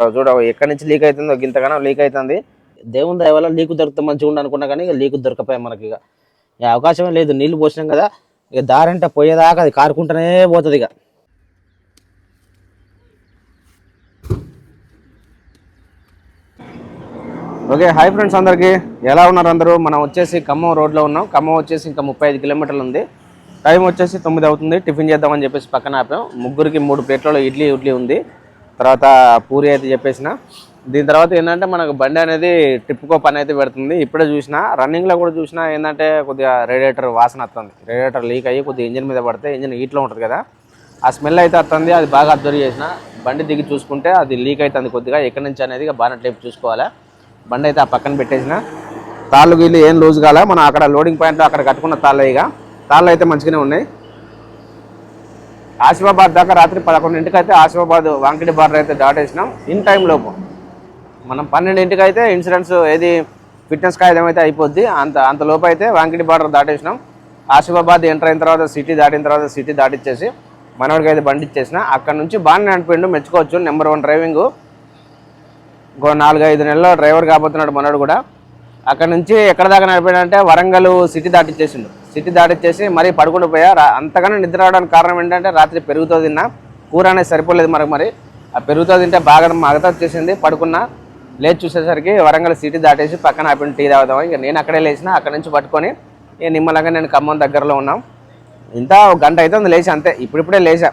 చూడ ఎక్కడి నుంచి లీక్ అవుతుందో ఇంతగానో లీక్ అవుతుంది. దేవుని దయ వల్ల లీకు దొరికితే మంచిగా ఉండి అనుకున్నా కానీ ఇక లీకు దొరకపోయి మనకి ఇక. అవకాశమే లేదు నీళ్ళు పోసినాం కదా ఇక దారంటే పోయేదాకా అది కారుకుంటూనే పోతుంది ఇక. ఓకే హాయ్ ఫ్రెండ్స్ అందరికీ. ఎలా ఉన్నారు అందరూ? మనం వచ్చేసి ఖమ్మం రోడ్లో ఉన్నాం. ఖమ్మం వచ్చేసి ఇంకా ముప్పై ఐదు కిలోమీటర్లు ఉంది. టైం వచ్చేసి తొమ్మిది అవుతుంది. టిఫిన్ చేద్దామని చెప్పేసి పక్కన ఆపాం. ముగ్గురికి మూడు ప్లేట్లలో ఇడ్లీ ఇడ్లీ ఉంది. తర్వాత పూరి అయితే చెప్పేసిన. దీని తర్వాత ఏంటంటే మనకు బండి అనేది ట్రిప్కో పని అయితే పెడుతుంది. ఇప్పుడే చూసిన రన్నింగ్లో కూడా చూసిన ఏంటంటే కొద్దిగా రేడియేటర్ వాసన వస్తుంది. రేడియేటర్ లీక్ అయ్యి కొద్దిగా ఇంజిన్ మీద పడితే ఇంజిన్ హీట్లో ఉంటుంది కదా. ఆ స్మెల్ అయితే వస్తుంది అది బాగా అబ్జర్వ్ చేసిన. బండి దిగి చూసుకుంటే అది లీక్ అవుతుంది కొద్దిగా. ఎక్కడి నుంచి అనేది బాగా టైప్ చూసుకోవాలి. బండి అయితే ఆ పక్కన పెట్టేసిన. తాళ్ళు వీళ్ళు ఏం లూజ్ కాలే. మనం అక్కడ లోడింగ్ పాయింట్లో అక్కడ కట్టుకున్న తాళ్ళు ఇక. తాళ్ళు అయితే మంచిగానే ఉన్నాయి. ఆసిఫాబాద్ దాకా రాత్రి పదకొండింటికి అయితే ఆసిఫాబాద్ వాంకిడి బార్డర్ అయితే దాటేసినాం. ఇన్ టైం లోపు. మనం పన్నెండింటికి అయితే ఇన్సూరెన్స్ ఏది ఫిట్నెస్ కాగితం అయితే అయిపోద్ది. అంత అంత లోపు అయితే వాంకిడి బార్డర్ దాటేసినాం. ఆసిఫాబాద్ ఎంటర్ అయిన తర్వాత సిటీ దాటిన తర్వాత సిటీ దాటిచ్చేసి మనోడికి అయితే బండి ఇచ్చేసిన. అక్కడ నుంచి బాగానే నడిపిండు మెచ్చుకోవచ్చు. Number one driving. ఇంకో నాలుగు ఐదు నెలల్లో డ్రైవర్ కాబోతున్నాడు మనోడు కూడా. అక్కడ నుంచి ఎక్కడ దాకా నడిపాడంటే వరంగల్ సిటీ దాటిచ్చేసిండు. సిటీ దాటిచ్చేసి మరీ పడుకుంటూ పోయా. అంతగానో నిద్ర రావడానికి కారణం ఏంటంటే రాత్రి పెరుగుతో తిన్నా. కూర అనేది సరిపోలేదు మనకు మరి. ఆ పెరుగుతో తింటే బాగా మగత వచ్చేసింది. పడుకున్నా. లేచి చూసేసరికి వరంగల్ సిటీ దాటేసి పక్కన ఆపిన టీ తాగుదాం ఇక నేను అక్కడే లేచిన అక్కడ నుంచి పట్టుకొని ఇక నిమ్మలంగా నేను ఖమ్మం దగ్గరలో ఉన్నాం. ఇంత ఒక గంట అవుతుంది లేచి అంతే. ఇప్పుడిప్పుడే లేచా.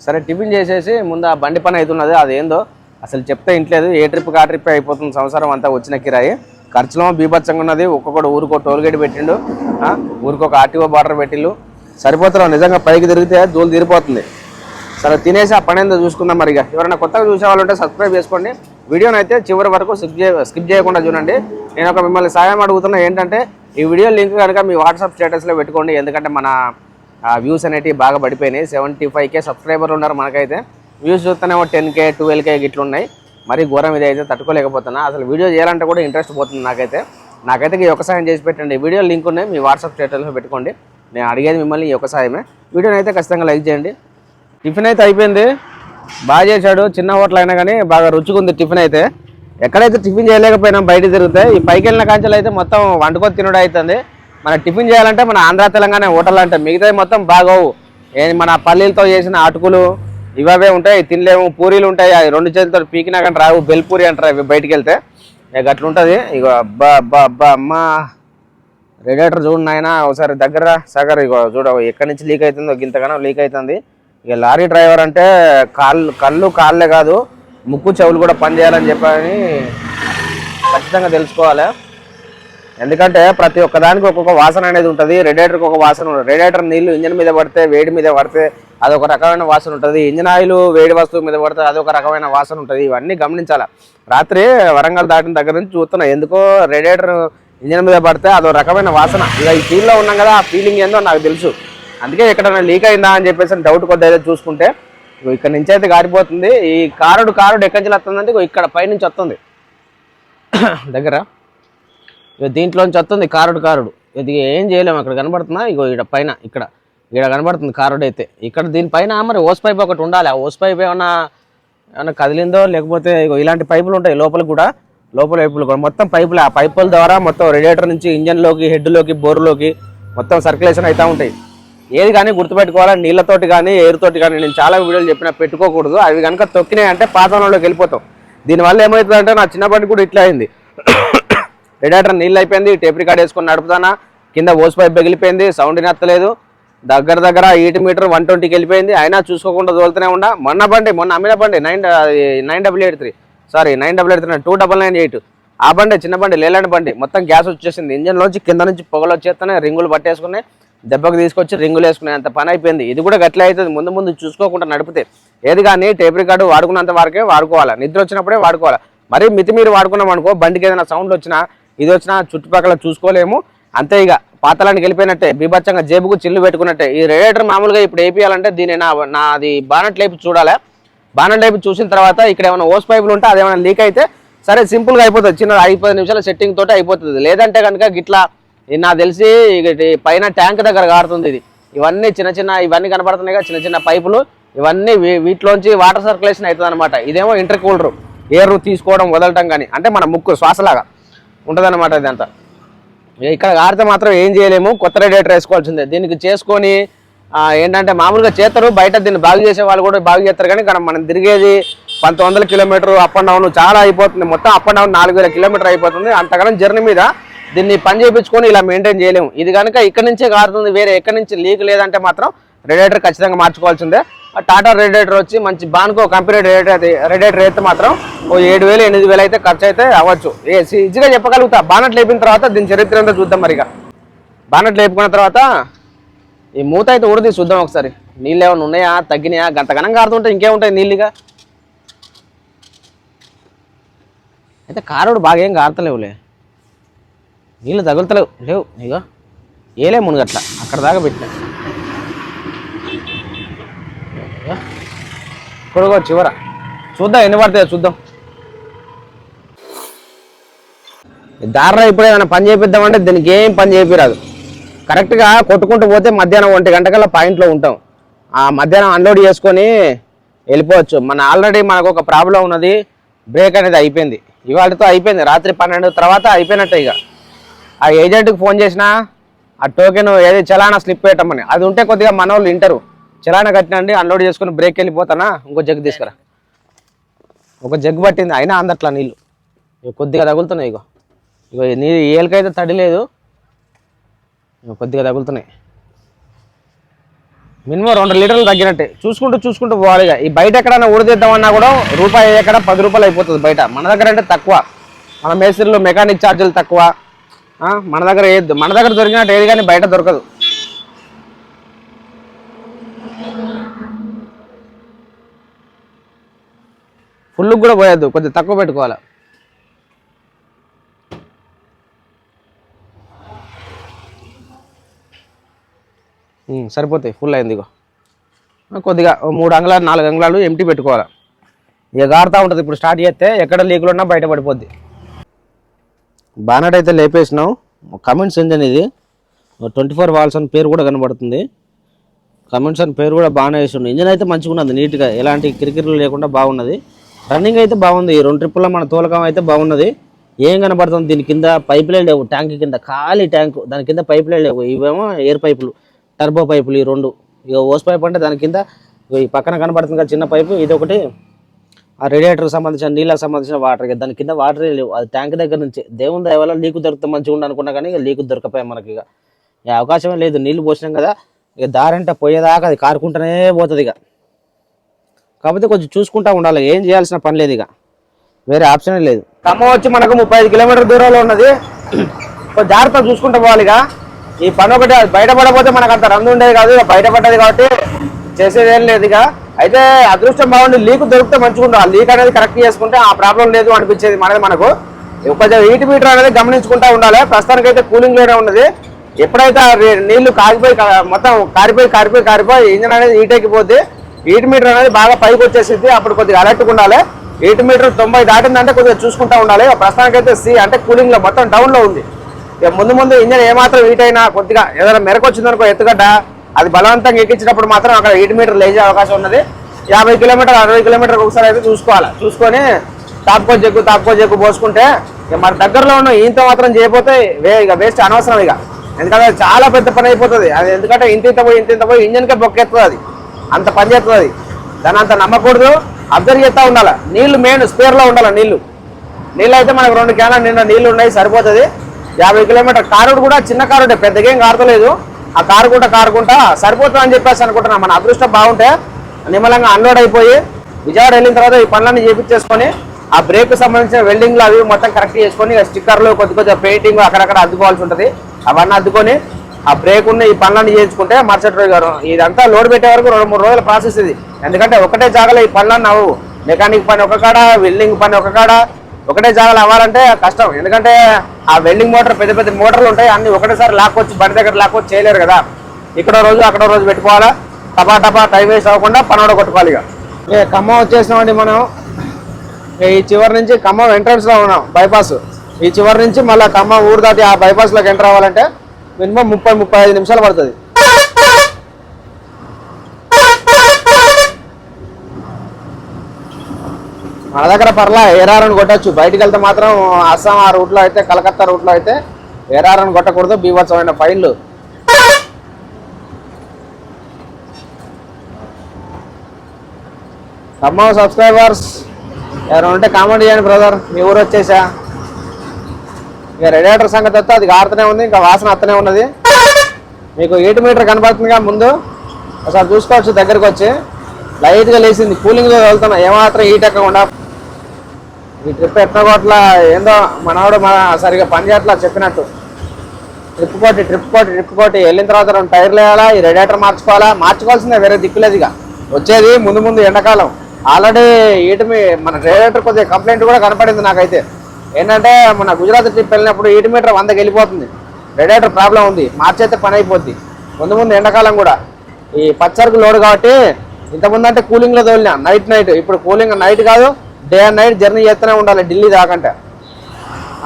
సరే టిఫిన్ చేసేసి ముందు ఆ బండి పని అవుతున్నది. అదేందో అసలు చెప్తే ఇంట్లేదు. ఏ ట్రిప్ ఆ ట్రిప్ అయిపోతుంది. సంవత్సరం అంతా వచ్చిన కిరాయి. ఖర్చులో బీభత్సంగా ఉన్నది. ఒక్కొక్కడు ఊరికో టోల్గేట్ పెట్టిండు ఊరికొక ఆర్టీఓ బార్డర్ పెట్టిండు. సరిపోతున్నాం నిజంగా పైకి తిరిగితే దూలు తీరిపోతుంది. సరే తినేసి ఆ పని ఏందో చూసుకుందాం మరి ఇక. ఎవరైనా కొత్తగా చూసే వాళ్ళు ఉంటే సబ్స్క్రైబ్ చేసుకోండి. వీడియోని అయితే చివరి వరకు స్కిప్ చే స్కిప్ చేయకుండా చూడండి. నేను ఒక మిమ్మల్ని సాయం అడుగుతున్నా ఏంటంటే ఈ వీడియో లింక్ కనుక మీ వాట్సాప్ స్టేటస్లో పెట్టుకోండి. ఎందుకంటే మన వ్యూస్ అనేటివి బాగా పడిపోయినాయి. సెవెంటీ ఫైవ్ కే సబ్స్క్రైబర్లు ఉన్నారు మనకైతే. వ్యూస్ చూస్తేనేమో టెన్ కే ట్వెల్వ్ కే గిట్లు ఉన్నాయి మరి ఘోరం ఇది అయితే తట్టుకోలేకపోతున్నా. అసలు వీడియో చేయాలంటే కూడా ఇంట్రెస్ట్ పోతుంది నాకైతే. నాకైతే ఈ ఒక సాయం చేసి పెట్టండి. వీడియో లింక్ ఉన్నాయి మీ వాట్సాప్ స్టేటస్లో పెట్టుకోండి. నేను అడిగేది మిమ్మల్ని ఈ ఒక సాయమే. వీడియోని అయితే ఖచ్చితంగా లైక్ చేయండి. టిఫిన్ అయితే అయిపోయింది. బాగా చేశాడు. చిన్న హోటల్ అయినా కానీ బాగా రుచిగా టిఫిన్ అయితే. ఎక్కడైతే టిఫిన్ చేయలేకపోయినా బయట తిరిగితే ఈ పైకి వెళ్ళిన కాంచెలు అయితే మొత్తం వండుకొని తినడం అవుతుంది మన టిఫిన్ చేయాలంటే మన ఆంధ్ర తెలంగాణ హోటల్ అంటే మిగతావి మొత్తం బాగోవు. మన పల్లీలతో చేసిన అటుకులు ఇవే ఉంటాయి తినలేము పూరీలు ఉంటాయి అవి రెండు చేతులతో పీకినా కానీ రావు బెల్పూరి అంటారు అవి బయటికి వెళ్తే. ఇక అట్లుంటుంది ఇక అబ్బా అబ్బా అబ్బా అమ్మా. రేడియేటర్ చూడు నాయన ఒకసారి దగ్గర సగర్ ఇగో చూడ ఎక్కడి నుంచి లీక్ అవుతుందో ఇంతగానో లీక్ అవుతుంది. ఇక లారీ డ్రైవర్ అంటే కాళ్ళు కళ్ళు కాళ్ళే కాదు ముక్కు చెవులు కూడా పని చేయాలని చెప్పని ఖచ్చితంగా తెలుసుకోవాలి. ఎందుకంటే ప్రతి ఒక్కదానికి ఒక్కొక్క వాసన అనేది ఉంటుంది. రేడియేటర్కి ఒక వాసన ఉంటుంది. రేడియేటర్ నీళ్ళు ఇంజన్ మీద పడితే వేడి మీద పడితే అదొక రకమైన వాసన ఉంటుంది. ఇంజన్ ఆయిల్ వేడి వస్తువు మీద పడితే అదొక రకమైన వాసన ఉంటుంది. ఇవన్నీ గమనించాలి. రాత్రి వరంగల్ దాటిన దగ్గర నుంచి చూస్తున్నా. ఎందుకో రేడియేటర్ ఇంజన్ మీద పడితే అదో రకమైన వాసన. ఇక ఈ ఫీల్డ్లో ఉన్నాం కదా ఆ ఫీలింగ్ ఏందో నాకు తెలుసు. అందుకే ఎక్కడైనా లీక్ అయిందా అని చెప్పేసి డౌట్ కొద్దిగా చూసుకుంటే ఇక్కడ నుంచి అయితే గారిపోతుంది. ఈ కారుడు కారుడు ఎక్కడి నుంచి వస్తుందంటే ఇక్కడ పైనుంచి వస్తుంది. దగ్గర దీంట్లోంచి వస్తుంది కారుడు కారుడు. ఇది ఏం చేయలేము అక్కడ కనబడుతుందా ఇగో ఇక్కడ పైన ఇక్కడ. ఇక్కడ కనబడుతుంది కారుడు అయితే. ఇక్కడ దీనిపైన మరి ఓస్ పైప్ ఒకటి ఉండాలి. ఆ ఓస్ పైప్ ఏమన్నా ఏమన్నా కదిలిందో లేకపోతే ఇగో ఇలాంటి పైపులు ఉంటాయి లోపల కూడా లోపల పైపులు కూడా. మొత్తం పైపులు. ఆ పైపుల ద్వారా మొత్తం రేడియేటర్ నుంచి ఇంజన్లోకి హెడ్లోకి బోర్లోకి మొత్తం సర్క్యులేషన్ అవుతూ ఉంటాయి. ఏది కానీ గుర్తుపెట్టుకోవాలి? నీళ్ళతోటి కానీ ఎయిర్తోటి కానీ నేను చాలా వీడియోలు చెప్పినా పెట్టుకోకూడదు. అవి కనుక తొక్కినాయి అంటే పాతంలోకి వెళ్ళిపోతాం. దీనివల్ల ఏమవుతుందంటే నా చిన్నప్పటి కూడా ఇట్లా అయింది. రేడియేటర్ నీళ్ళు అయిపోయింది టేప్ రికార్డ్ వేసుకొని నడుపుతానా? కింద ఓస్ పైప్ పగిలిపోయింది సౌండ్ నెత్తలేదు దగ్గర దగ్గర ఎయిట్ మీటర్ వన్ ట్వంటీకి వెళ్ళిపోయింది. అయినా చూసుకోకుండా తోలుతూనే ఉండా. మొన్న బండి మొన్న అమ్మిన బండి nine nine double eight three sorry nine double eight three two double nine eight ఆ బండి చిన్న బండి లేలాంటి బండి. మొత్తం గ్యాస్ వచ్చేసింది. ఇంజన్లోంచి కింద నుంచి పొగలు వచ్చేస్తున్నాయి రింగులు పట్టేసుకున్నాయి. దెబ్బకు తీసుకొచ్చి రింగులు వేసుకునే అంత పని అయిపోయింది. ఇది కూడా గట్ల అవుతుంది. ముందు ముందు చూసుకోకుండా నడిపితే ఏది కానీ టేప్ రికార్డు వాడుకున్నంత వరకే వాడుకోవాలి. నిద్ర వచ్చినప్పుడే వాడుకోవాలి. మరీ మితి మీరు వాడుకున్నాం అనుకో బండికి ఏదైనా సౌండ్ వచ్చినా ఇది వచ్చినా చుట్టుపక్కల చూసుకోలేము. అంతే ఇక పాతలానికి వెళ్ళిపోయినట్టే బీభత్సంగా జేబుకు చిల్లు పెట్టుకున్నట్టే. ఈ రేడియేటర్ మామూలుగా ఇప్పుడు వేపియాలంటే దీని నా నాది బానట్ లైపు చూడాలి? బానట్ లేపి చూసిన తర్వాత ఇక్కడ ఏమైనా ఓస్ పైపులు ఉంటే అదేమైనా లీక్ అయితే సరే సింపుల్గా అయిపోతుంది. చిన్న ఐదు పది నిమిషాల సెట్టింగ్ తోటి అయిపోతుంది. లేదంటే కనుక గిట్లా నా నాకు తెలిసి పైన ట్యాంక్ దగ్గర కారుతుంది ఇది. ఇవన్నీ చిన్న చిన్న ఇవన్నీ కనబడుతున్నాయి చిన్న చిన్న పైపులు ఇవన్నీ వీ- వీటిలోంచి వాటర్ సర్క్యులేషన్ అవుతుంది అనమాట ఇదేమో ఇంటర్ కూలర్ ఏరు తీసుకోవడం వదలటం కానీ అంటే మన ముక్కు శ్వాసలాగా. ఉంటుందన్నమాట ఇదంతా. ఇక్కడ ఆడితే మాత్రం ఏం చేయలేము కొత్త రేడియేటర్ వేసుకోవాల్సిందే. దీనికి చేసుకొని ఏంటంటే మామూలుగా చేస్తారు బయట దీన్ని బాగు చేసే వాళ్ళు కూడా బాగు చేస్తారు కానీ ఇక్కడ మనం తిరిగేది పంతొమ్మిది వందల కిలోమీటర్ అప్ అండ్ డౌన్ చాలా అయిపోతుంది. మొత్తం అప్ అండ్ డౌన్ నాలుగు వేల కిలోమీటర్ అయిపోతుంది. అంతకన్నా జర్నీ మీద దీన్ని పని చేయించుకొని ఇలా మెయింటైన్ చేయలేము. ఇది కనుక ఇక్కడ నుంచే కారుతుంది వేరే ఎక్కడి నుంచి లీక్ లేదంటే మాత్రం రేడియేటర్ ఖచ్చితంగా మార్చుకోవాల్సిందే. టాటా రేడియేటర్ వచ్చి మంచి బాన్కో కంపెనీ రేడియేటర్ రేడియేటర్ అయితే మాత్రం ఓ ఏడు వేలు ఎనిమిది వేలు అయితే ఖర్చు అయితే అవ్వచ్చు. ఏ ఈజీగా చెప్పగలుగుతా. బానట్ లేపిన తర్వాత దీని చరిత్ర అంతా చూద్దాం మరిగా బానట్ లేపుకున్న తర్వాత ఈ మూత అయితే ఊడది చూద్దాం ఒకసారి. నీళ్ళు ఏమైనా ఉన్నాయా తగ్గినాయా? గంటగనం కారుతుంటే ఇంకేముంటాయి నీళ్ళుగా అయితే కారుడు బాగా ఏం కారతలేవులే. నీళ్ళు తగులుతలేవు లేవు ఇగో. ఏలే మునుగట్ల అక్కడ దాకా పెట్టినా. ఇక్కడ చివర. చూద్దాం ఎన్ని పడతాయో చూద్దాం. దారిలో ఇప్పుడు ఏమైనా పని చేపిద్దామంటే దీనికి ఏం పని చేపిరాదు. కరెక్ట్గా కొట్టుకుంటూ పోతే మధ్యాహ్నం ఒంటి గంటకల్లా పాయింట్లో ఉంటాం. ఆ మధ్యాహ్నం అన్లోడ్ చేసుకొని వెళ్ళిపోవచ్చు. మన ఆల్రెడీ మనకు ఒక ప్రాబ్లం ఉన్నది. బ్రేక్ అనేది అయిపోయింది. ఇవాళతో అయిపోయింది. రాత్రి పన్నెండు తర్వాత అయిపోయినట్టే ఇక. ఆ ఏజెంట్కి ఫోన్ చేసినా ఆ టోకెన్ ఏది చలానా స్లిప్ పెట్టమని. అది ఉంటే కొద్దిగా మన వాళ్ళు వింటారు చలానా కట్టినండి అన్లోడ్ చేసుకుని బ్రేక్ వెళ్ళిపోతానా? ఇంకో జగ్ తీసుకురా. ఒక జగ్ పట్టింది అయినా అందట్లా నీళ్ళు. ఇగో కొద్దిగా తగులుతున్నాయి ఇగో. ఇగో నీ ఏలకైతే తడి లేదు. కొద్దిగా తగులుతున్నాయి. మినిమం రెండు లీటర్లు తగ్గినట్టే. చూసుకుంటూ చూసుకుంటూ పోవాలి ఇక. ఈ బయట ఎక్కడైనా ఊడదీద్దామన్నా కూడా రూపాయి ఎక్కడ పది రూపాయలు అయిపోతుంది బయట. మన దగ్గర అంటే తక్కువ. మన మేస్త్రిలో మెకానిక్ ఛార్జీలు తక్కువ. మన దగ్గర ఏది మన దగ్గర దొరికినట్టు ఏది కానీ బయట దొరకదు. ఫుల్ కూడా పోయద్దు కొద్దిగా తక్కువ పెట్టుకోవాలి. సరిపోతాయి ఫుల్ అయింది ఇగో. కొద్దిగా మూడు అంగుళాలు నాలుగు అంగళాలు ఎంటీ పెట్టుకోవాలి. ఇక గారుతూ ఉంటుంది ఇప్పుడు స్టార్ట్ చేస్తే ఎక్కడ లీకులు ఉన్నా బయట పడిపోద్ది. బానట్ అయితే లేపేసినాం. కమెంట్స్ ఇంజన్ ఇది? ట్వంటీ ఫోర్ వాల్స్ అని పేరు కూడా కనబడుతుంది. కమెంట్స్ అని పేరు కూడా బాగానే వేసి ఇంజన్ అయితే మంచిగా ఉన్నది నీట్గా ఎలాంటి కిరికిరిలు లేకుండా బాగున్నది. రన్నింగ్ అయితే బాగుంది. ఈ రెండు ట్రిప్పుల్లో మన తోలకం అయితే బాగున్నది. ఏం కనబడుతుంది? దీని కింద పైపులే లేవు. ట్యాంక్ కింద ఖాళీ ట్యాంక్. దాని కింద పైపులే లేవు. ఇవేమో ఎయిర్ పైపులు టర్బో పైపులు ఈ రెండు. ఇక ఓస్ పైప్ అంటే దాని కింద ఈ పక్కన కనబడుతుంది కదా చిన్న పైపు. ఇది ఒకటి. ఆ రేడియేటర్కి సంబంధించిన నీళ్ళకి సంబంధించిన వాటర్ ఇక దాని కింద వాటర్ లేవు. అది ట్యాంక్ దగ్గర నుంచి. దేవుని దయవల్ల లీకు దొరికితే మంచిగా ఉండి అనుకున్నా కానీ ఇక లీకు దొరకపోయాయి మనకి ఇక ఇక అవకాశమే లేదు. నీళ్ళు పోసినాం కదా. ఇక దారంటే పోయేదాకా అది కారుకుంటూనే పోతుంది ఇక కాకపోతే కొంచెం చూసుకుంటా ఉండాలి. ఏం చేయాల్సిన పని లేదు ఇక. వేరే ఆప్షన్ లేదు. ఖమ్మం వచ్చి మనకు ముప్పై ఐదు కిలోమీటర్ దూరంలో ఉన్నది. జాగ్రత్త జాగ్రత్తగా చూసుకుంటూ పోవాలి ఇక. ఈ పని ఒకటి బయటపడకపోతే మనకు అంత రంగు ఉండేది కాదు. ఇక బయటపడ్డది కాబట్టి చేసేది ఏం లేదు ఇక. అయితే అదృష్టం బాగుండి లీక్ దొరికితే మంచిగా ఆ లీక్ అనేది కరెక్ట్ చేసుకుంటే ఆ ప్రాబ్లం లేదు అనిపించేది మనది మనకు. కొంచెం హీట్ మీటర్ అనేది గమనించుకుంటా ఉండాలి. ప్రస్తుతానికి అయితే కూలింగ్లోనే ఉన్నది. ఎప్పుడైతే నీళ్ళు కాగిపోయి మొత్తం కారిపోయి కారిపోయి కారిపోయి ఇంజన్ అనేది హీట్ ఎక్కిపోతే ఎయిట్ మీటర్ అనేది బాగా పైకి వచ్చేసింది అప్పుడు కొద్దిగా అలర్ట్గా ఉండాలి. ఎయిట్ మీటర్ తొంభై దాటిందంటే కొద్దిగా చూసుకుంటా ఉండాలి. ప్రస్తుతానికైతే అయితే సి అంటే కూలింగ్లో మొత్తం డౌన్లో ఉంది. ఇక ముందు ముందు ఇంజన్ ఏమాత్రం హీట్ అయినా కొద్దిగా ఏదైనా మెరకు వచ్చిందనుకో ఎత్తుగడ్డ అది బలవంతంగా ఎక్కించినప్పుడు మాత్రం అక్కడ ఎయిట్ మీటర్ లేచే అవకాశం ఉన్నది. యాభై కిలోమీటర్ అరవై కిలోమీటర్ ఒకసారి అయితే చూసుకోవాలి. చూసుకొని తాపుకో జగ్గు తాపుకో జగ్గు పోసుకుంటే ఇక మన దగ్గరలో ఉన్న ఈంత మాత్రం చేయకపోతే వే ఇక వేస్ట్ అనవసరం ఇక. ఎందుకంటే చాలా పెద్ద పని అయిపోతుంది. అది ఎందుకంటే ఇంత ఇంత పోయి ఇంత ఇంత పోయి ఇంజన్కే బొక్కెత్తుంది అది. అంత పని చేస్తుంది అది దాని అంత నమ్మకూడదు. అబ్జర్వ్ చేస్తూ ఉండాలి. నీళ్ళు మెయిన్ స్పేర్లో ఉండాలి నీళ్ళు. నీళ్ళు అయితే మనకు రెండు క్యాన్ల నిండా నీళ్ళు ఉన్నాయి సరిపోతుంది. యాభై కిలోమీటర్ కారు కూడా చిన్న కారు ఉంటే పెద్దగేం కారుతలేదు. ఆ కారు కూడా కారుకుంటా సరిపోతుంది అని చెప్పేసి అనుకుంటున్నా. మన అదృష్టం బాగుంటే నిమ్మలంగా అన్లోడ్ అయిపోయి విజయవాడ వెళ్ళిన తర్వాత ఈ పనులన్నీ చేపించేసుకొని ఆ బ్రేక్ సంబంధించిన వెల్డింగ్లు అవి మొత్తం కరెక్ట్ చేసుకొని స్టిక్కర్లు కొద్ది కొద్దిగా పెయింటింగ్ అక్కడక్కడ అద్దుకోవాల్సి ఉంటుంది. అవన్నీ అద్దుకొని ఆ బ్రేక్ ఉన్న ఈ పనులన్నీ చేయించుకుంటే మరుసటి రోజు గారు ఇదంతా లోడ్ పెట్టే వరకు రెండు మూడు రోజుల ప్రాసెస్ ఇది. ఎందుకంటే ఒకటే జాగాలో ఈ పనులన్నీ అవ్వవు. మెకానిక్ పని ఒక కాడ వెల్డింగ్ పని ఒక కాడ ఒకటే జాగాలు అవ్వాలంటే కష్టం. ఎందుకంటే ఆ వెల్డింగ్ మోటార్ పెద్ద పెద్ద మోటార్లు ఉంటాయి అన్ని ఒకటేసారి లాక్కొచ్చి బండి దగ్గర లాక్కొచ్చి చేయలేరు కదా. ఇక్కడ రోజు అక్కడ రోజు పెట్టుకోవాలా? టపా టపా టైం వేస్ట్ అవ్వకుండా పనోడ కొట్టుకోవాలి ఇక. ఏ ఖమ్మం వచ్చేసినామండి మనం. ఈ చివరి నుంచి ఖమ్మం ఎంట్రన్స్లో ఉన్నాం బైపాస్ ఈ చివరి నుంచి మళ్ళీ ఖమ్మం ఊరు దాటి ఆ బైపాస్లోకి ఎంటర్ అవ్వాలంటే మినిమం ముప్పై ముప్పై ఐదు నిమిషాలు పడుతుంది. మన దగ్గర పర్లా ఏరారని కొట్టచ్చు. బయటికి వెళ్తే మాత్రం అస్సాం ఆ రూట్లో అయితే కలకత్తా రూట్లో అయితే ఏరారని కొట్టకూడదు బీభత్సమైన ఫైన్లు. ఖమ్మం సబ్స్క్రైబర్స్ ఎవరు ఉంటే కామెంట్ చేయండి బ్రదర్ మీ ఊరు వచ్చేసా? ఇక రేడియేటర్ సంగతి వస్తే అది కారుతూనే ఉంది ఇంకా వాసన అత్తనే ఉన్నది. మీకు ఎయిట్ మీటర్ కనబడుతుందిగా ముందు. ఒకసారి చూసుకోవచ్చు దగ్గరికి వచ్చి. లైట్గా లేచింది కూలింగ్లో వెళ్తున్నా ఏమాత్రం హీట్ ఎక్కకుండా. ఈ ట్రిప్ ఎక్కగొట్ల ఏందో మనవాడు మన సరిగా పనిచేయట్లా చెప్పినట్టు. ట్రిప్ కోటి ట్రిప్ కోటి ట్రిప్ కోటి వెళ్ళిన తర్వాత రెండు టైర్లు వేయాలా ఈ రేడియేటర్ మార్చుకోవాలా? మార్చుకోవాల్సిందే వేరే దిక్కులేదు ఇక వచ్చేది ముందు ముందు ఎండాకాలం. ఆల్రెడీ ఈటి మీ మన రేడియేటర్ కొద్దిగా కంప్లైంట్ కూడా కనపడింది నాకైతే. ఏంటంటే మన గుజరాత్ ట్రిప్ వెళ్ళినప్పుడు ఎయిట్ మీటర్ వందకి వెళ్ళిపోతుంది. రేడియేటర్ ప్రాబ్లం ఉంది. మార్చైతే పని అయిపోద్ది. ముందు ముందు ఎండాకాలం కూడా. ఈ పచ్చరకు లోడ్ కాబట్టి ఇంతకుముందు అంటే కూలింగ్లో తోలినా. నైట్ నైట్ ఇప్పుడు కూలింగ్ నైట్ కాదు డే అండ్ నైట్ జర్నీ చేస్తూనే ఉండాలి. ఢిల్లీ దాకంటే.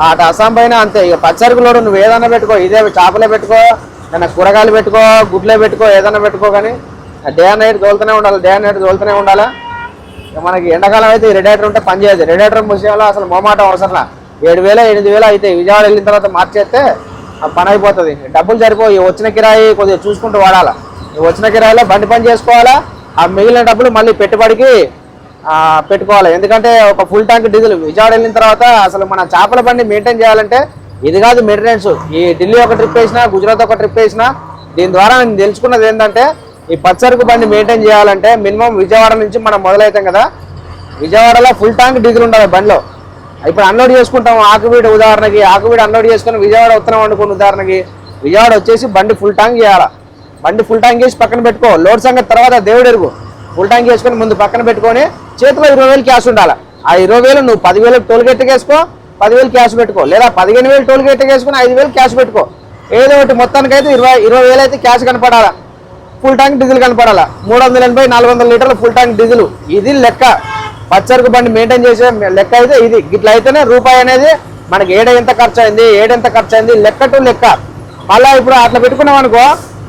అటు అస్సాం పైన అంతే. ఇక పచ్చరికలోడు నువ్వు ఏదైనా పెట్టుకో ఇదే చేపలే పెట్టుకో ఏదైనా కూరగాయలు పెట్టుకో గుడ్లే పెట్టుకో ఏదైనా పెట్టుకో కానీ డే అండ్ నైట్ తోలుతూనే ఉండాలి. డే అండ్ నైట్ తోలుతూనే ఉండాలా? మనకి ఎండాకాలం అయితే ఈ ఉంటే పని చేయదు. రెడేటర్ అసలు మోమాటం అవసరంలా ఏడు వేల ఎనిమిది వేలు అయితే విజయవాడ వెళ్ళిన తర్వాత మార్చేస్తే పని అయిపోతుంది. డబ్బులు సరిపోయి వచ్చిన కిరాయి కొద్దిగా చూసుకుంటూ వాడాలా? వచ్చిన కిరాయిలో బండి పని చేసుకోవాలా? ఆ మిగిలిన డబ్బులు మళ్ళీ పెట్టుబడికి పెట్టుకోవాలి? ఎందుకంటే ఒక ఫుల్ ట్యాంక్ డీజిల్ విజయవాడ వెళ్ళిన తర్వాత అసలు మన చేపల బండి మెయింటైన్ చేయాలంటే ఇది కాదు మెయింటెనెన్స్ ఈ ఢిల్లీ ఒక ట్రిప్ వేసినా గుజరాత్ ఒక ట్రిప్ వేసినా దీని ద్వారా నేను తెలుసుకున్నది ఏంటంటే ఈ పచ్చరుకు బండి మెయింటైన్ చేయాలంటే మినిమం విజయవాడ నుంచి మనం మొదలవుతాం కదా. విజయవాడలో ఫుల్ ట్యాంక్ డీజిల్ ఉండాలి బండిలో. ఇప్పుడు అన్లోడ్ చేసుకుంటాం ఆకువీడు ఉదాహరణకి ఆకువీడు అన్లోడ్ చేసుకుని విజయవాడ ఉత్తరం వండుకుని ఉదాహరణకి విజయవాడ వచ్చేసి బండి ఫుల్ ట్యాంక్ చేయాలా. బండి ఫుల్ ట్యాంక్ చేసి పక్కన పెట్టుకో లోడ్ సంగతి తర్వాత దేవుడు ఎరుగు. ఫుల్ ట్యాంక్ చేసుకొని ముందు పక్కన పెట్టుకొని చేతిలో ఇరవై వేలు క్యాష్ ఉండాలి. ఆ ఇరవై వేలు నువ్వు పదివేలు టోల్ గేట్ వేసుకో పదివేలు క్యాష్ పెట్టుకో. లేదా పదిహేను వేలు టోల్ గేట్ వేసుకుని ఐదు వేలు క్యాష్ పెట్టుకో. ఏదో ఒకటి మొత్తానికైతే ఇరవై ఇరవై వేలు అయితే క్యాష్ కనపడాలా. ఫుల్ ట్యాంక్ డీజిల్ కనపడాలా? మూడు వందల ఎనభై నాలుగు వందల లీటర్ల ఫుల్ ట్యాంక్ డీజిల్. ఇది లెక్క. పచ్చరుకు బండి మెయింటైన్ చేసే లెక్క అయితే ఇది. ఇట్లా అయితేనే రూపాయి అనేది మనకి ఏడ ఎంత ఖర్చు అయింది ఏడెంత ఖర్చు అయింది లెక్క టు లెక్క. మళ్ళీ ఇప్పుడు అట్లా పెట్టుకున్నాం అనుకో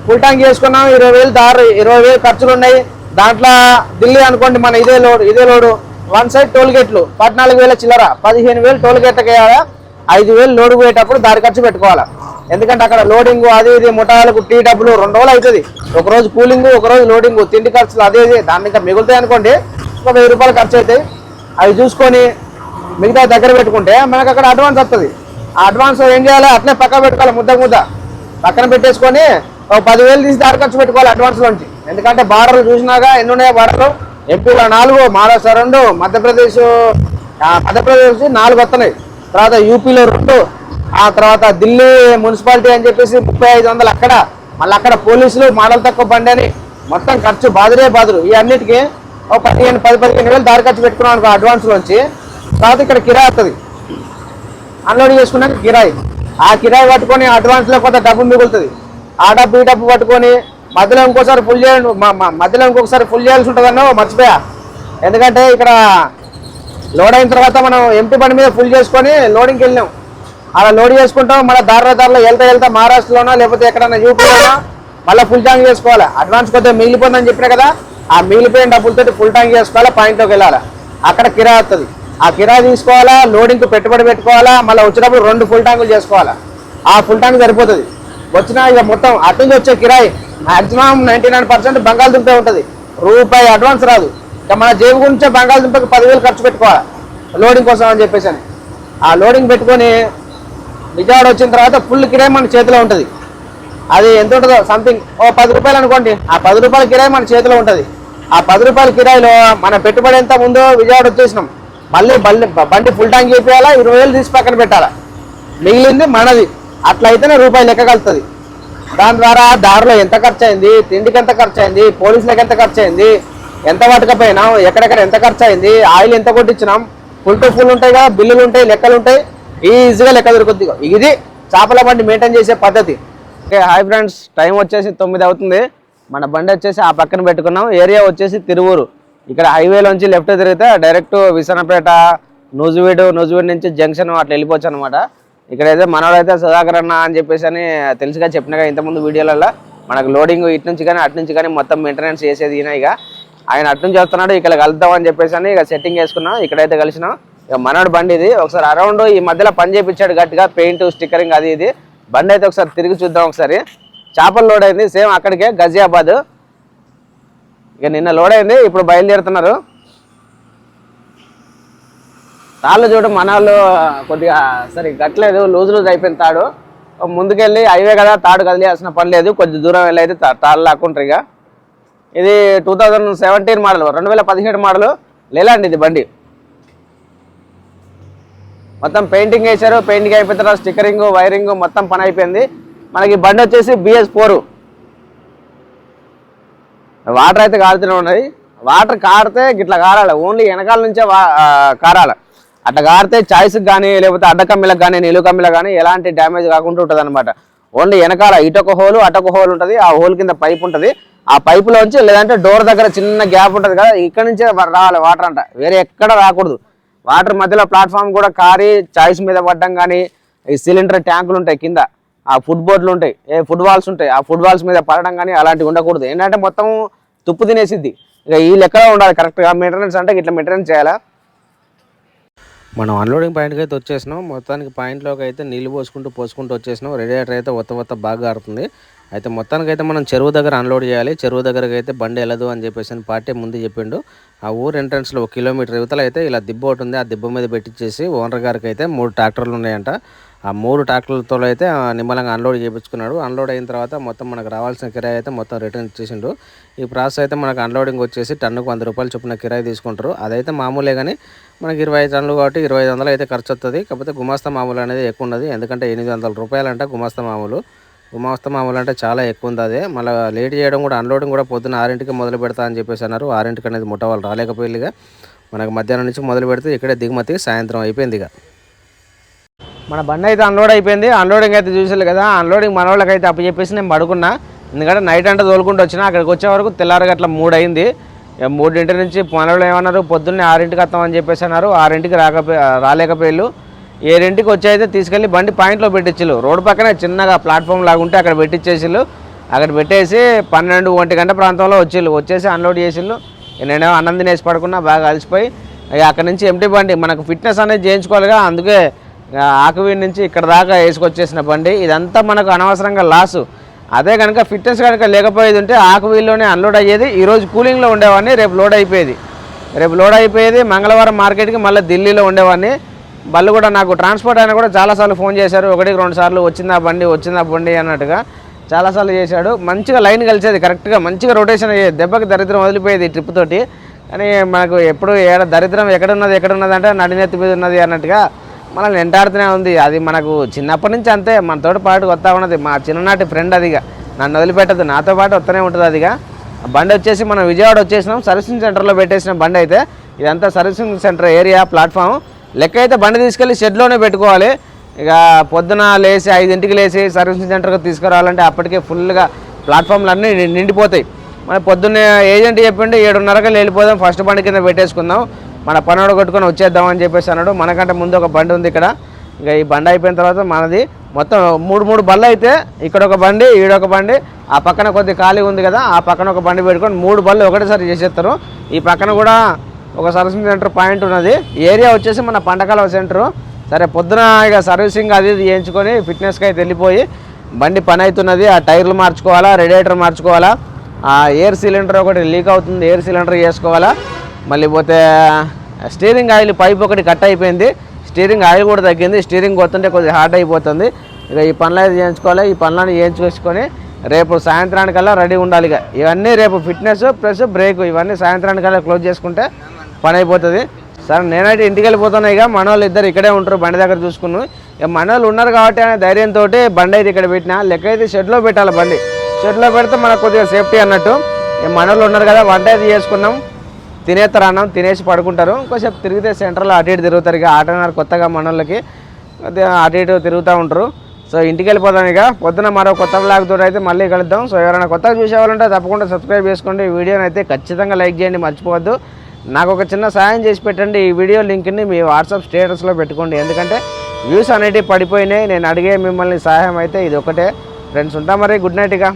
ఫుల్ ట్యాంక్ చేసుకున్నాం ఇరవై వేలు దారు ఇరవై వేలు ఖర్చులు ఉన్నాయి దాంట్లో ఢిల్లీ అనుకోండి మన ఇదే లోడ్ ఇదే లోడు. వన్ సైడ్ టోల్ గేట్లు పద్నాలుగు వేల చిల్లర పదిహేను వేలు టోల్ గేట్లకి వేయాలా? ఐదు వేలు లోడు పోయేటప్పుడు దారి ఖర్చు పెట్టుకోవాలా? ఎందుకంటే అక్కడ లోడింగ్ అది ఇది ముఠాలకు టీ డబ్బులు రెండు రోజులు అవుతుంది. ఒక రోజు కూలింగ్ ఒక రోజు లోడింగ్ తిండి ఖర్చులు అదే ఇది. దాన్ని ఇంకా మిగులుతాయి అనుకోండి ఒక వెయ్యి రూపాయలు ఖర్చు అవుతాయి. అవి చూసుకొని మిగతా దగ్గర పెట్టుకుంటే మనకు అక్కడ అడ్వాన్స్ వస్తుంది. ఆ అడ్వాన్స్ ఏం చేయాలి? అట్లే పక్కన పెట్టుకోవాలి ముద్ద ముద్ద. పక్కన పెట్టేసుకొని ఒక పదివేలు తీసి దారి ఖర్చు పెట్టుకోవాలి అడ్వాన్స్లోంచి ఎందుకంటే బార్డర్లు చూసినాక ఎన్ని ఉన్నాయో బార్డర్లు? ఎంపీలో నాలుగు మహారాష్ట్ర రెండు మధ్యప్రదేశ్ మధ్యప్రదేశ్ నాలుగు వస్తున్నాయి. తర్వాత యూపీలో రెండు ఆ తర్వాత ఢిల్లీ మున్సిపాలిటీ అని చెప్పేసి ముప్పై ఐదు వందలు అక్కడ. మళ్ళీ అక్కడ పోలీసులు మోడల్ తక్కువ బండి అని మొత్తం ఖర్చు బాదురే బాదురు. ఈ అన్నిటికీ ఒక పదిహేను పది పదిహేను వేలు దారి ఖర్చు పెట్టుకున్నాం అనుకో అడ్వాన్స్లోంచి తర్వాత ఇక్కడ కిరాయి వస్తుంది అన్లోడ్ చేసుకున్నాక కిరాయి. ఆ కిరాయి పట్టుకొని అడ్వాన్స్లో కొంత డబ్బు మిగులుతుంది. ఆ డబ్బు ఈ డబ్బు పట్టుకొని మధ్యలో ఇంకోసారి ఫుల్ చేయండి మధ్యలో ఇంకొకసారి ఫుల్ చేయాల్సి ఉంటుందన్నో మర్చిపోయా. ఎందుకంటే ఇక్కడ లోడ్ అయిన తర్వాత మనం ఎంటీ బండి మీద ఫుల్ చేసుకొని లోడింగ్కి వెళ్ళినాం. అలా లోడ్ చేసుకుంటాం మళ్ళీ దారిలో దారిలో వెళ్తా వెళ్తా మహారాష్ట్రలోనో లేకపోతే ఎక్కడైనా యూపీలోనో మళ్ళీ ఫుల్ ట్యాంక్ చేసుకోవాలి. అడ్వాన్స్ కొద్దిగా మిగిలిపోతుందని చెప్పినా కదా ఆ మిగిలిపోయిన డబ్బులతో ఫుల్ ట్యాంక్ చేసుకోవాలి పాయింట్లోకి వెళ్ళాలి? అక్కడ కిరా వస్తుంది ఆ కిరా తీసుకోవాలా లోడింగ్కి పెట్టుబడి పెట్టుకోవాలా మళ్ళీ వచ్చినప్పుడు రెండు ఫుల్ ట్యాంకులు చేసుకోవాలా? ఆ ఫుల్ ట్యాంక్ సరిపోతుంది. వచ్చిన ఇక మొత్తం అటు నుంచి వచ్చే కిరాయి మాక్సిమం నైంటీ నైన్ పర్సెంట్ బంగాళదుంపే ఉంటుంది. రూపాయి అడ్వాన్స్ రాదు. ఇక మన జేబు గురించే బంగాళదుంపకి పదివేలు ఖర్చు పెట్టుకోవాలి? లోడింగ్ కోసం అని చెప్పేసి ఆ లోడింగ్ పెట్టుకొని విజయవాడ వచ్చిన తర్వాత ఫుల్ కిరాయి మన చేతిలో ఉంటుంది. అది ఎంత ఉంటుందో సంథింగ్ ఓ పది రూపాయలు అనుకోండి. ఆ పది రూపాయల కిరాయి మన చేతిలో ఉంటుంది. ఆ పది రూపాయల కిరాయిలో మన పెట్టుబడి ఎంత ముందో విజయవాడ వచ్చేసినాం. మళ్ళీ బండి బండి ఫుల్ ట్యాంక్ చేయాలా ఇరవై వేలు తీసి పక్కన పెట్టాలా? మిగిలింది మనది. అట్లా అయితేనే రూపాయి లెక్క దాని ద్వారా దారిలో ఎంత ఖర్చు అయింది తిండికి ఎంత ఖర్చు అయింది పోలీసులకు ఎంత ఖర్చు అయింది ఎంత పట్టుకపోయినాం? ఎక్కడెక్కడ ఎంత ఖర్చు అయింది ఆయిల్ ఎంత కొట్టించినాం? ఫుల్ టు ఫుల్ ఉంటాయి కదా బిల్లులు ఉంటాయి లెక్కలు ఉంటాయి. ఈజీగా లెక్క దొరుకుద్ది ఇది చేపల బండి మెయింటైన్ చేసే పద్ధతి. ఓకే హాయ్ ఫ్రెండ్స్ టైం వచ్చేసి తొమ్మిది అవుతుంది. మన బండి వచ్చేసి ఆ పక్కన పెట్టుకున్నాం. ఏరియా వచ్చేసి తిరువూరు. ఇక్కడ హైవేలోంచి లెఫ్ట్ తిరిగితే డైరెక్ట్ విసనపేట నూజువీడు నూజువీడు నుంచి జంక్షన్ అట్లా వెళ్ళిపోవచ్చు అనమాట ఇక్కడైతే మనోడైతే సుధాకర్ అన్న అని చెప్పేసి అని తెలుసుగా చెప్పినగా ఇంతకుముందు వీడియోలలో మనకు లోడింగ్ ఇటు నుంచి కానీ అటు నుంచి కానీ మొత్తం మెయింటెనెన్స్ చేసేది ఈయన ఇక. ఆయన అటు నుంచి వస్తున్నాడు ఇక్కడ కలుద్దాం అని చెప్పేసి అని ఇక సెట్టింగ్ వేసుకున్నాం. ఇక్కడైతే కలిసినాం. మనోడు బండి ఇది. ఒకసారి అరౌండ్ ఈ మధ్యలో పని చేయించాడు గట్టిగా పెయింట్ స్టిక్కరింగ్ అది ఇది. బండి అయితే ఒకసారి తిరిగి చూద్దాం ఒకసారి. చేపలు లోడ్ అయింది. సేమ్ అక్కడికే గజియాబాద్ ఇక నిన్న లోడ్ అయింది. ఇప్పుడు బయలుదేరుతున్నారు. తాళ్ళు చూడు మన వాళ్ళు కొద్దిగా సరే గట్లేదు లూజ్ లూజ్ అయిపోయింది తాడు. ముందుకెళ్ళి హైవే కదా తాడు కదిలేయాల్సిన పని లేదు. కొద్ది దూరం వెళ్ళి అయితే తా- తాళ్ళు లాక్కుంటారు ఇక. ఇది టూ థౌజండ్ సెవెంటీన్ మోడల్ రెండు వేల పదిహేడు మోడల్ లేలాండి ఇది బండి. మొత్తం పెయింటింగ్ వేశారు పెయింటింగ్ అయిపోయిన తర్వాత స్టిక్కరింగ్ వైరింగ్ మొత్తం పని అయిపోయింది. మనకి బండి వచ్చేసి బిఎస్ ఫోర్. వాటర్ అయితే కారుతూనే ఉన్నాయి వాటర్ కారితే గిట్లా కారాలి. ఓన్లీ వెనకాల నుంచే వా- కారాలి. అట్లా కారితే చాయిస్కి కానీ లేకపోతే అడ్డ కమ్మిలకు కానీ నిలువ కమ్మిలకు కానీ ఎలాంటి డ్యామేజ్ కాకుండా ఉంటుంది అనమాట ఓన్లీ వెనకాల ఇటొక హోల్ అటొక హోల్ ఉంటుంది. ఆ హోల్ కింద పైప్ ఉంటుంది. ఆ పైపులోంచి లేదంటే డోర్ దగ్గర చిన్న గ్యాప్ ఉంటుంది కదా ఇక్కడ నుంచే రావాలి వాటర్ అంట. వేరే ఎక్కడ రాకూడదు. వాటర్ మధ్యలో ప్లాట్ఫామ్ కూడా కారి చాయిస్ మీద పడ్డం కానీ ఈ సిలిండర్ ట్యాంకులు ఉంటాయి కింద ఆ ఫుడ్ బోర్డులు ఉంటాయి ఏ ఫుడ్ వాల్స్ ఉంటాయి ఆ ఫుడ్ వాల్స్ మీద పడడం కానీ అలాంటివి ఉండకూడదు. ఏంటంటే మొత్తం తుప్పు తినేసిద్ది. ఇక ఈ లెక్కలో ఉండాలి కరెక్ట్గా మెయింటెనెన్స్ అంటే ఇట్లా మెయింటెనెన్స్ చేయాలా? మనం అన్లోడింగ్ పాయింట్కి అయితే వచ్చేసినాం. మొత్తానికి పాయింట్లోకి అయితే నీళ్ళు పోసుకుంటూ పోసుకుంటూ వచ్చేసినాం. రెడీ అయితే ఉత్త ఉత్త బాగా ఆడుతుంది అయితే మొత్తానికి అయితే మనం చెరువు దగ్గర అన్లోడ్ చేయాలి. చెరువు దగ్గరకు అయితే బండి వెళ్ళదు అని చెప్పేసి పార్టీ ముందు చెప్పిండు. ఆ ఊరు ఎంట్రన్స్లో ఒక కిలోమీటర్ యువతలు అయితే ఇలా దిబ్బ ఒకటి ఉంది. ఆ దిబ్బ మీద పెట్టించేసి ఓనర్ గారికి అయితే మూడు ట్రాక్టర్లు ఉన్నాయంట. ఆ మూడు ట్రాక్టర్లతో అయితే ఆ, నిమ్మలంగా అన్లోడ్ చేయించుకున్నాడు అన్లోడ్ అయిన తర్వాత మొత్తం మనకు రావాల్సిన కిరాయి అయితే మొత్తం రిటర్న్ ఇచ్చేసిండు. ఈ ప్రాసెస్ అయితే మనకు అన్లోడింగ్ వచ్చేసి టన్నుకు వంద రూపాయలు చొప్పున కిరాయి తీసుకుంటారు. అదైతే మామూలే కానీ మనకి ఇరవై ఐదు టన్నులు కాబట్టి ఇరవై ఐదు వందలు అయితే ఖర్చు వస్తుంది కాకపోతే గుమాస్తా మామూలు అనేది ఎక్కువ ఉన్నది. ఎందుకంటే ఎనిమిది వందల రూపాయలంట గుమాస్తా మామూలు. ఉమావస్థ మామూలు అంటే చాలా ఎక్కువ ఉంది అదే. మళ్ళీ లేట్ చేయడం కూడా అన్లోడింగ్ కూడా పొద్దున్న ఆరింటికి మొదలు పెడతా అని చెప్పేసి అన్నారు. ఆరింటికి అనేది ముట్ట వాళ్ళు రాలేకపోయిందిగా మనకు మధ్యాహ్నం నుంచి మొదలు పెడితే ఇక్కడే దిగుమతి సాయంత్రం అయిపోయింది ఇక. మన బండి అయితే అన్లోడ్ అయిపోయింది. అన్లోడింగ్ అయితే చూసారు కదా. అన్లోడింగ్ మన వాళ్ళకైతే అప్పు చెప్పేసి నేను పడుకున్నా. ఎందుకంటే నైట్ అంటే తోలుకుంటూ వచ్చిన అక్కడికి వచ్చే వరకు తెల్లారి గట్ల మూడు అయింది. మూడింటి నుంచి మన వాళ్ళు ఏమన్నారు పొద్దున్నే ఆరింటికి వస్తామని చెప్పేసి అన్నారు. ఆరింటికి రాకపోయి రాలేకపోయారు ఏడింటికి వచ్చి అయితే తీసుకెళ్ళి బండి పాయింట్లో పెట్టించు రోడ్డు పక్కనే చిన్నగా ప్లాట్ఫామ్ లాగా ఉంటే అక్కడ పెట్టించేసిళ్ళు అక్కడ పెట్టేసి పన్నెండు ఒంటి గంట ప్రాంతంలో వచ్చిళ్ళు. వచ్చేసి అన్లోడ్ చేసిళ్ళు. ఇక నేనేమో అన్నం తినేసి పడుకున్నా బాగా అలసిపోయి. అక్కడ నుంచి ఎంటీ బండి మనకు ఫిట్నెస్ అనేది చేయించుకోవాలిగా. అందుకే ఆకువీడి నుంచి ఇక్కడ దాకా వేసుకొచ్చేసిన బండి. ఇదంతా మనకు అనవసరంగా లాసు. అదే కనుక ఫిట్నెస్ కనుక లేకపోయేది ఉంటే ఆకువీల్లోనే అన్లోడ్ అయ్యేది. ఈరోజు కూలింగ్లో ఉండేవాడిని రేపు లోడ్ అయిపోయేది. రేపు లోడ్ అయిపోయేది మంగళవారం మార్కెట్కి మళ్ళీ ఢిల్లీలో ఉండేవాడిని. వాళ్ళు కూడా నాకు ట్రాన్స్పోర్ట్ అయినా కూడా చాలాసార్లు ఫోన్ చేశారు. ఒకటికి రెండు సార్లు వచ్చిందా బండి వచ్చిందా బండి అన్నట్టుగా చాలాసార్లు చేశాడు. మంచిగా లైన్ కలిసేది కరెక్ట్గా మంచిగా రొటేషన్ అయ్యేది. దెబ్బకి దరిద్రం వదిలిపోయేది ట్రిప్ తోటి. కానీ మనకు ఎప్పుడు ఏడ దరిద్రం ఎక్కడున్నది ఎక్కడున్నది అంటే నడినెత్తి మీద ఉన్నది అన్నట్టుగా మనల్ని వెంటాడుతూనే ఉంది. అది మనకు చిన్నప్పటి నుంచి అంతే. మనతోటి పాటు వస్తూ ఉన్నది. మా చిన్ననాటి ఫ్రెండ్ అదిగా నన్ను వదిలిపెట్టదు. నాతో పాటు వస్తూనే ఉంటుంది అదిగా బండి వచ్చేసి మనం విజయవాడ వచ్చేసినాం. సర్వీసింగ్ సెంటర్లో పెట్టేసిన బండి అయితే. ఇదంతా సర్వీసింగ్ సెంటర్ ఏరియా ప్లాట్ఫామ్ లెక్క అయితే బండి తీసుకెళ్ళి షెడ్లోనే పెట్టుకోవాలి. ఇక పొద్దున లేచి ఐదింటికి లేచి సర్వీసింగ్ సెంటర్కి తీసుకురావాలంటే అప్పటికే ఫుల్గా ప్లాట్ఫామ్లు అన్నీ నిండిపోతాయి. మన పొద్దున్నే ఏజెంట్ చెప్పిండి ఏడున్నరకి వెళ్ళిపోదాం ఫస్ట్ బండి కింద పెట్టేసుకుందాం. మన పనుడు కొట్టుకొని వచ్చేద్దాం అని చెప్పేసి అన్నాడు. మనకంటే ముందు ఒక బండి ఉంది ఇక్కడ. ఇక ఈ బండి అయిపోయిన తర్వాత మనది. మొత్తం మూడు మూడు బళ్ళు అయితే ఇక్కడ ఒక బండి ఈడొక బండి. ఆ పక్కన కొద్ది ఖాళీ ఉంది కదా ఆ పక్కన ఒక బండి పెట్టుకొని మూడు బళ్ళు ఒకటేసారి చేసేస్తారు. ఈ పక్కన కూడా ఒక సర్వీసింగ్ సెంటర్ పాయింట్ ఉన్నది. ఏరియా వచ్చేసి మన పండకాల సెంటర్. సరే పొద్దున ఇక సర్వీసింగ్ అది ఇది చేయించుకొని ఫిట్నెస్కి అయితే వెళ్ళిపోయి బండి పని అవుతున్నది. ఆ టైర్లు మార్చుకోవాలా రేడియేటర్ మార్చుకోవాలా? ఆ ఎయిర్ సిలిండర్ ఒకటి లీక్ అవుతుంది ఎయిర్ సిలిండర్ చేసుకోవాలా? మళ్ళీ పోతే స్టీరింగ్ ఆయిల్ పైప్ ఒకటి కట్ అయిపోయింది. స్టీరింగ్ ఆయిల్ కూడా తగ్గింది. స్టీరింగ్ కొత్తుంటే కొద్దిగా హార్డ్ అయిపోతుంది. ఇక ఈ పనులు అయితే చేయించుకోవాలి. ఈ పనులను చేయించుకొని రేపు సాయంత్రానికల్లా రెడీ ఉండాలి ఇక. ఇవన్నీ రేపు ఫిట్నెస్ ప్లస్ బ్రేక్ ఇవన్నీ సాయంత్రానికల్లా క్లోజ్ చేసుకుంటే పని అయిపోతుంది సరే నేనైతే ఇంటికి వెళ్ళిపోతాను ఇక. మన వాళ్ళు ఇద్దరు ఇక్కడే ఉంటారు బండి దగ్గర చూసుకున్నాను ఇక మన వాళ్ళు ఉన్నారు కాబట్టి అనే ధైర్యంతో బండి అయితే ఇక్కడ పెట్టినా. లెక్క అయితే షెడ్లో పెట్టాలి బండి. షెడ్లో పెడితే మనకు కొద్దిగా సేఫ్టీ అన్నట్టు. ఇక మన వాళ్ళు ఉన్నారు కదా వంట అయితే చేసుకున్నాం. తినేస్తారు అన్నం తినేసి పడుకుంటారు. కొంచెం తిరిగితే సెంటర్లో అటు ఇటు తిరుగుతారు ఇక. ఆటన్నారు కొత్తగా మన వాళ్ళకి. కొద్దిగా అటు ఇటు తిరుగుతూ ఉంటారు. సో ఇంటికి వెళ్ళిపోతాం ఇక. పొద్దున మరో కొత్త బ్లాగ్ తోటి అయితే మళ్ళీ కలుద్దాం. సో ఎవరైనా కొత్తగా చూసేవాళ్ళంటే తప్పకుండా సబ్స్క్రైబ్ చేసుకోండి. వీడియోని అయితే ఖచ్చితంగా లైక్ చేయండి. మర్చిపోవద్దు. నాకు ఒక చిన్న సాయం చేసి పెట్టండి. ఈ వీడియో లింక్ని మీ వాట్సాప్ స్టేటస్లో పెట్టుకోండి. ఎందుకంటే వ్యూస్ అనేటివి పడిపోయినాయి. నేను అడిగే మిమ్మల్ని సహాయం అయితే ఇది ఒకటే ఫ్రెండ్స్ ఉంటాం మరి. గుడ్ నైట్ ఇక.